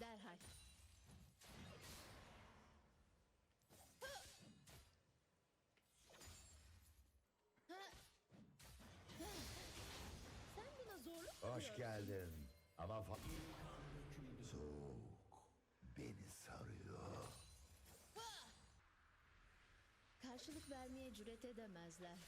Derhal. Sen buna zorluk mu Hoş diyorsun? geldin. Ama fa- soğuk beni sarıyor. Karşılık vermeye cüret edemezler.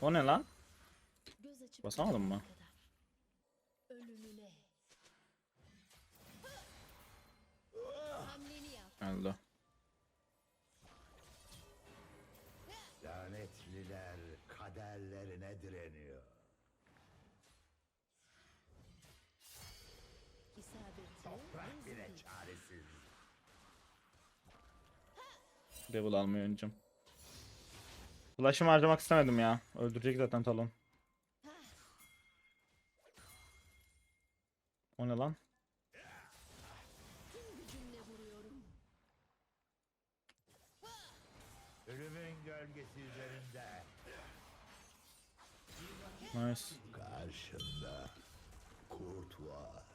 O ne lan? Basamadın mı? Öldü. Lanetliler kaderlerine direniyor. İsabetli Toprak bile çaresiz. Level almayı öneceğim. Flash'ımı harcamak istemedim ya. Öldürecek zaten talon. O ne lan? Ölümün gölgesi üzerinde. Nice. Karşında kurt var.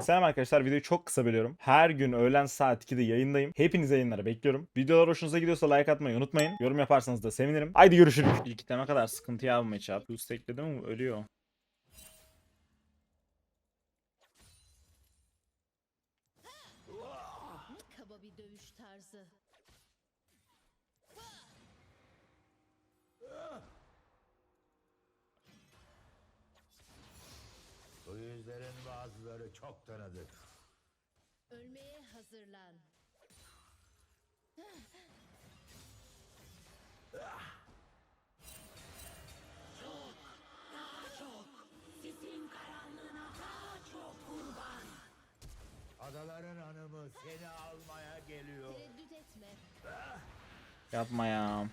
Selam arkadaşlar videoyu çok kısa bölüyorum. Her gün öğlen saat 2'de yayındayım. Hepiniz yayınlara bekliyorum. Videolar hoşunuza gidiyorsa like atmayı unutmayın. Yorum yaparsanız da sevinirim. Haydi görüşürüz. İlk iteme kadar sıkıntı ya bu matchup. Boost ekledim ölüyor. Bazıları çok tanıdık. Ölmeye hazırlan. Adaların hanımı seni almaya geliyor. Tereddüt etme. Yapma ya.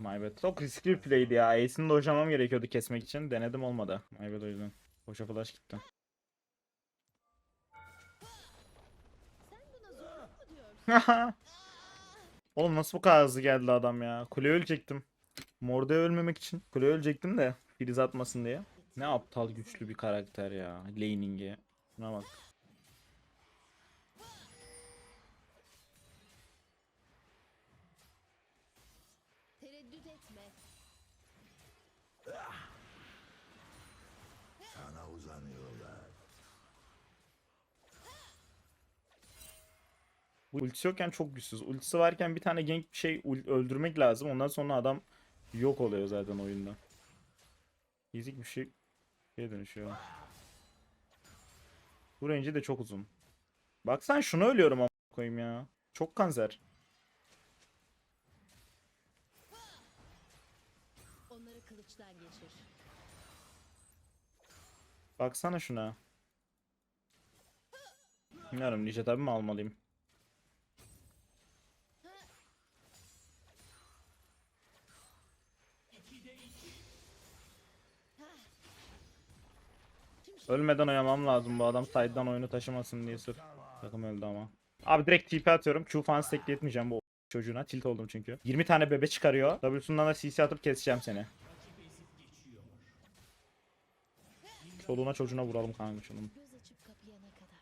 My bad. Çok riskli bir play'di ya. Ace'ini de gerekiyordu kesmek için. Denedim olmadı. My bad o yüzden. Boşa flash gitti. Oğlum nasıl bu kadar hızlı geldi adam ya. Kule ölecektim. Morde ölmemek için. Kule ölecektim de. Filiz atmasın diye. Ne aptal güçlü bir karakter ya. Laning'e. Buna bak. Tereddüt etme. Sana uzanıyorlar. Ultisi yokken çok güçsüz. Ultisi varken bir tane gank bir şey öldürmek lazım. Ondan sonra adam yok oluyor zaten oyunda. Ezik bir şey şeye dönüşüyor. Bu range de çok uzun. Bak sen şunu ölüyorum ama koyayım ya. Çok kanser. Onları kılıçtan geçir. Baksana şuna. Bilmiyorum Ninja tabi mi almalıyım? Ölmeden oynamam lazım bu adam side'dan oyunu taşımasın diye sırf. Takım öldü ama. Abi direkt TP atıyorum. Q falan stackletmeyeceğim bu çocuğuna. Tilt oldum çünkü. 20 tane bebe çıkarıyor. W'sundan da CC atıp keseceğim seni. Çoluğuna çocuğuna vuralım kanka şunun. Göz açıp kapayana kadar.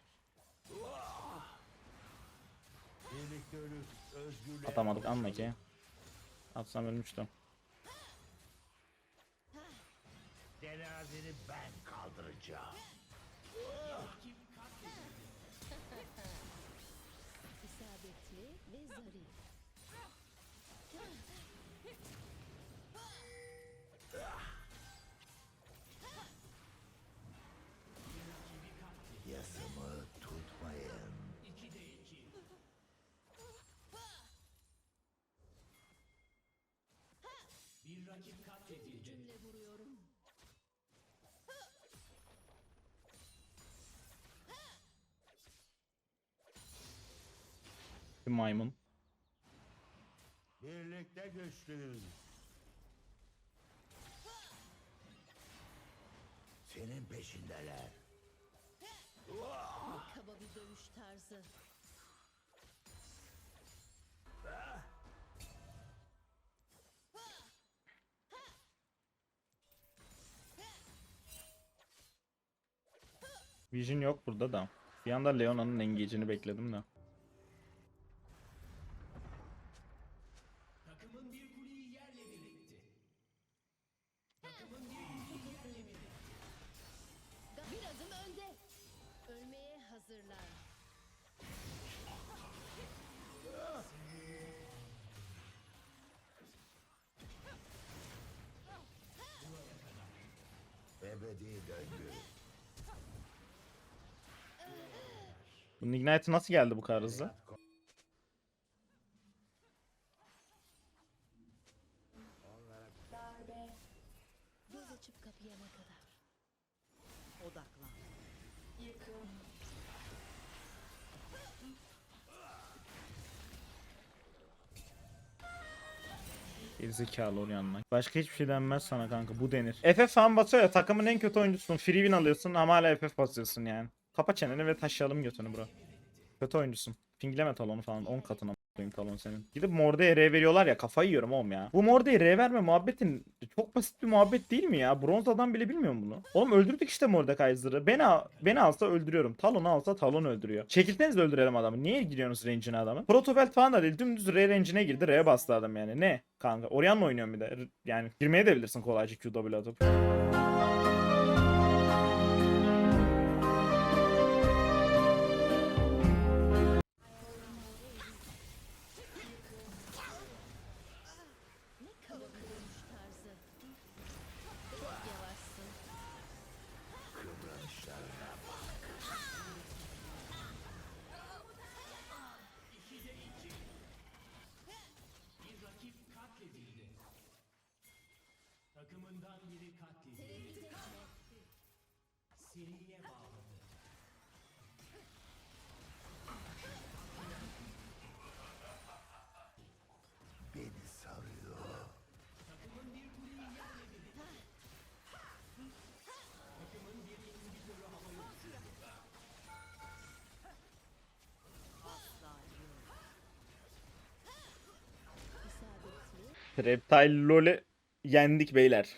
Birlikte ölüp özgürlüğe Atamadık anla ki. Atsam ölmüştüm. Cenazeni ben kaldıracağım. İsabetli ve zarif. Gücümle vuruyorum. Bir maymun. Birlikte güçlüyüz. Senin peşindeler. Kaba bir dövüş tarzı. Vision yok burada da. Bir anda Leona'nın engage'ini bekledim de. Ebedi döngü. Bu Ignite nasıl geldi bu kadar hızlı? Gerizekalı onun yanına. Başka hiçbir şey denmez sana kanka. Bu denir. FF falan basıyor ya takımın en kötü oyuncusun. Free win alıyorsun ama hala FF basıyorsun yani. Kapa çeneni ve taşıyalım götünü bro. Kötü oyuncusun. Pingleme talonu falan 10 katına koyayım talon senin. Gidip Morde'ye R veriyorlar ya kafayı yiyorum oğlum ya. Bu Morde'ye R verme muhabbetin çok basit bir muhabbet değil mi ya? Bronz adam bile bilmiyor bunu? Oğlum öldürdük işte Mordekaiser'ı. Beni, beni alsa öldürüyorum. Talon'u alsa Talon öldürüyor. Çekilseniz de öldürelim adamı. Niye gidiyorsunuz range'ine adamın? Protobelt falan da değil. Dümdüz R range'ine girdi. R'ye bastı adam yani. Ne? Kanka. Orianna oynuyorum bir de. Yani girmeye de bilirsin kolayca QW atıp. Takımından biri etme. Seriye bağladı. Beni sarıyor. Takımın bir kuleyi yerle bir etti. Takımın bir inhibitörü havaya uçurdu. Asla yok. İsabetli. Reptile LoL'ü yendik beyler.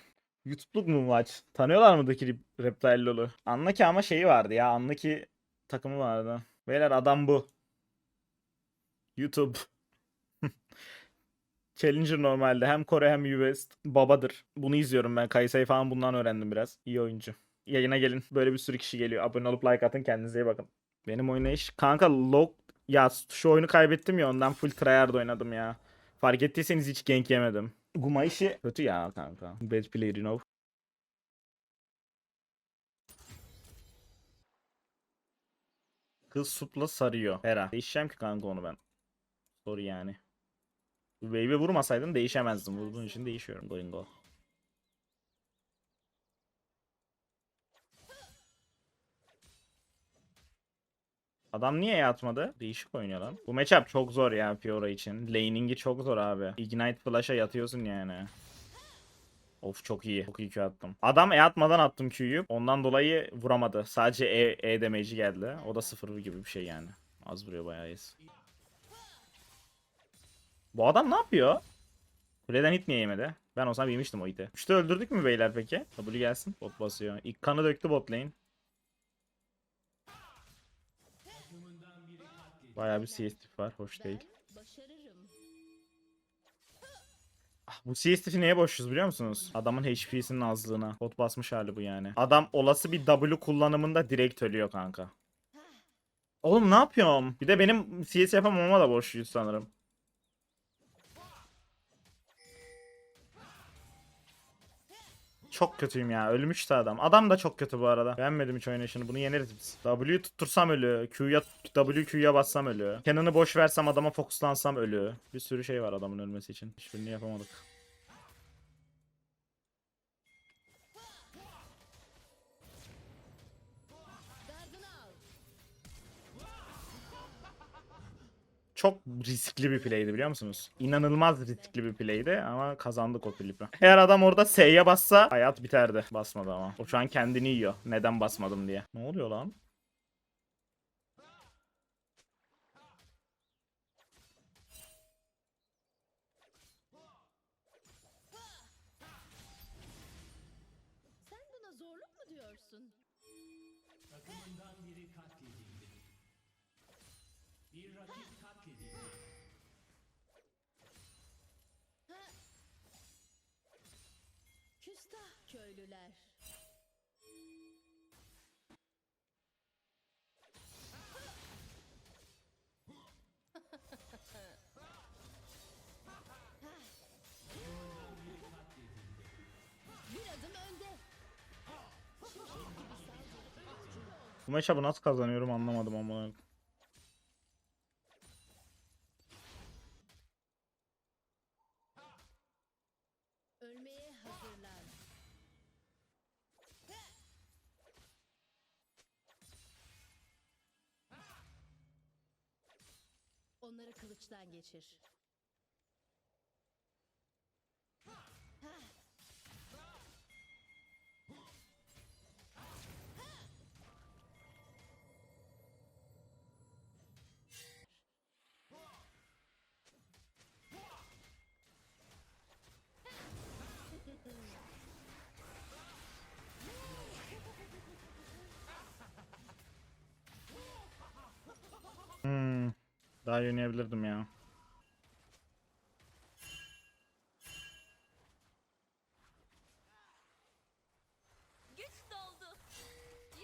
YouTube'luk mu maç? Tanıyorlar mı Daki Reptile LoL'ü? Anla ki ama şeyi vardı ya. Anla ki takımı vardı. Beyler adam bu. YouTube. Challenger normalde hem Kore hem US babadır. Bunu izliyorum ben. Kayseri falan bundan öğrendim biraz. İyi oyuncu. Yayına gelin. Böyle bir sürü kişi geliyor. Abone olup like atın. Kendinize iyi bakın. Benim oynayış. Kanka log ya şu oyunu kaybettim ya ondan full tryhard oynadım ya. Fark ettiyseniz hiç gank yemedim. Guma işi kötü ya kanka. Bad player you know. Kız supla sarıyor. Hera. Değişeceğim ki kanka onu ben. Sorry yani. Wave'e vurmasaydın değişemezdim. Vurduğun için değişiyorum Boingo. Adam niye yatmadı? Değişik oynuyor lan. Bu matchup çok zor ya Fiora için. Laning'i çok zor abi. Ignite Flash'a yatıyorsun yani. Of çok iyi. Çok iyi Q attım. Adam E atmadan attım Q'yu. Ondan dolayı vuramadı. Sadece E, e damage'i geldi. O da sıfır gibi bir şey yani. Az vuruyor bayağı iyi. Bu adam ne yapıyor? Kuleden hit niye yemedi? Ben olsam yemiştim o hiti. Üçte öldürdük mü beyler peki? W gelsin. Bot basıyor. İlk kanı döktü bot lane. Bayağı bir CS var. Hoş değil. Ah, Bu CSTF'i neye borçluyuz biliyor musunuz? Adamın HP'sinin azlığına. Bot basmış hali bu yani. Adam olası bir W kullanımında direkt ölüyor kanka. Oğlum ne yapıyorum? Bir de benim CS yapamama da borçluyuz sanırım. Çok kötüyüm ya. Ölmüştü adam. Adam da çok kötü bu arada. Beğenmedim hiç oynayışını. Bunu yeneriz biz. W tuttursam ölü. Q'ya W Q'ya bassam ölü. Cannon'ı boş versem adama fokuslansam ölü. Bir sürü şey var adamın ölmesi için. Hiçbirini yapamadık. Çok riskli bir play'di biliyor musunuz? İnanılmaz riskli bir play'di ama kazandık o klipi. Eğer adam orada S'ye bassa hayat biterdi. Basmadı ama. O şu an kendini yiyor. Neden basmadım diye. Ne oluyor lan? Bir rakip katledildi. Küstah köylüler. Ölümcül ol. Bu nasıl kazanıyorum anlamadım ama. Onları kılıçtan geçir. Daha iyi oynayabilirdim ya.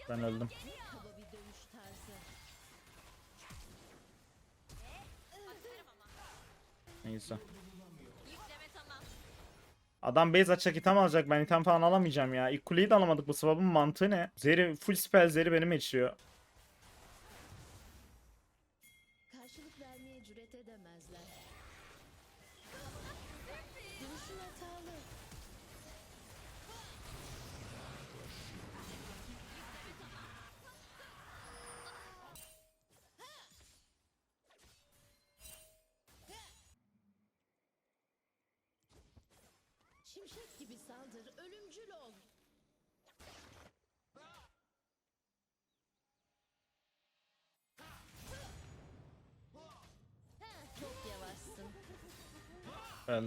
Ben öldüm. Neyse. Adam base açacak item alacak. Ben item falan alamayacağım ya. İlk kuleyi de alamadık. Bu swap'ın mantığı ne? Zeri full spell Zeri benim geçiyor. Saldır, ölümcül ol. Heh,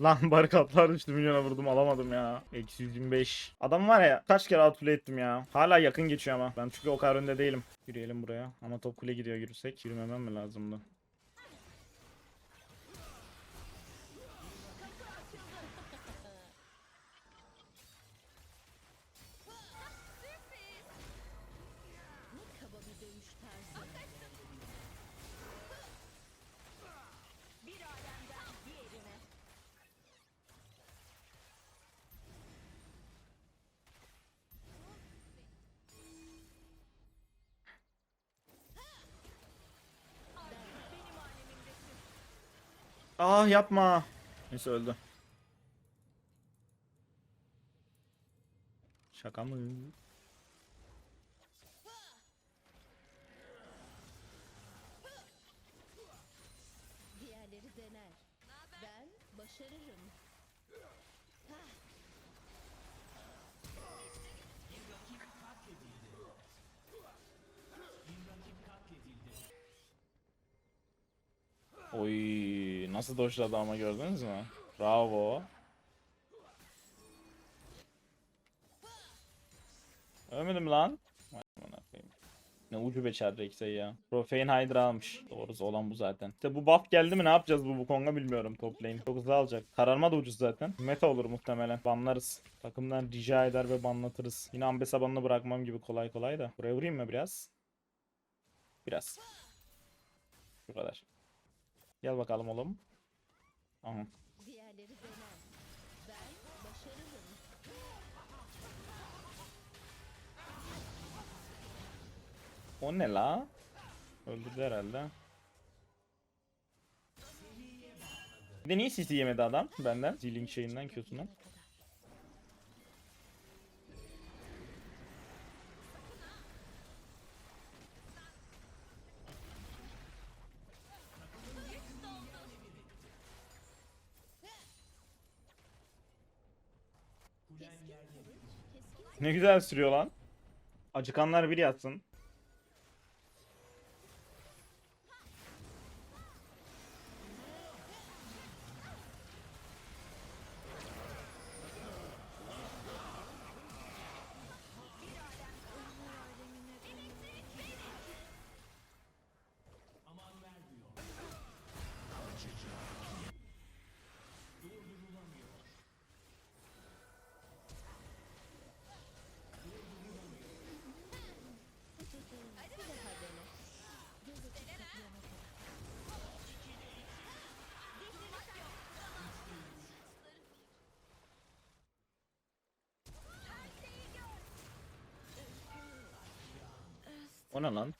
Lan barikatlar düştü milyona vurdum alamadım ya. Eksi 125. Adam var ya kaç kere outplay ettim ya. Hala yakın geçiyor ama. Ben çünkü o kadar önde değilim. Yürüyelim buraya. Ama top kule gidiyor yürüsek. Yürümemem mi lazımdı? Ah yapma. Neyse öldü. Şaka mı? Diğerleri dener. Ben başarırım. Oy nasıl dojladı ama gördünüz mü? Bravo. Ölmedim lan. Ne ucu beçer Rex'e ya. Profane Hydra almış. Doğrusu olan bu zaten. İşte bu buff geldi mi ne yapacağız bu Wukong'a bilmiyorum top lane. Çok hızlı alacak. Kararma da ucuz zaten. Meta olur muhtemelen. Banlarız. Takımdan rica eder ve banlatırız. Yine Ambessa banını bırakmam gibi kolay kolay da. Buraya vurayım mı biraz? Biraz. Bu kadar. Gel bakalım oğlum. Aha. diğerleri dener. Ben başarırım. O ne la? Öldürdü herhalde. Bir de niye CC yemedi adam benden? Z-Link şeyinden Q'sundan. Ne güzel sürüyor lan. Acıkanlar bir yatsın. O ne lan?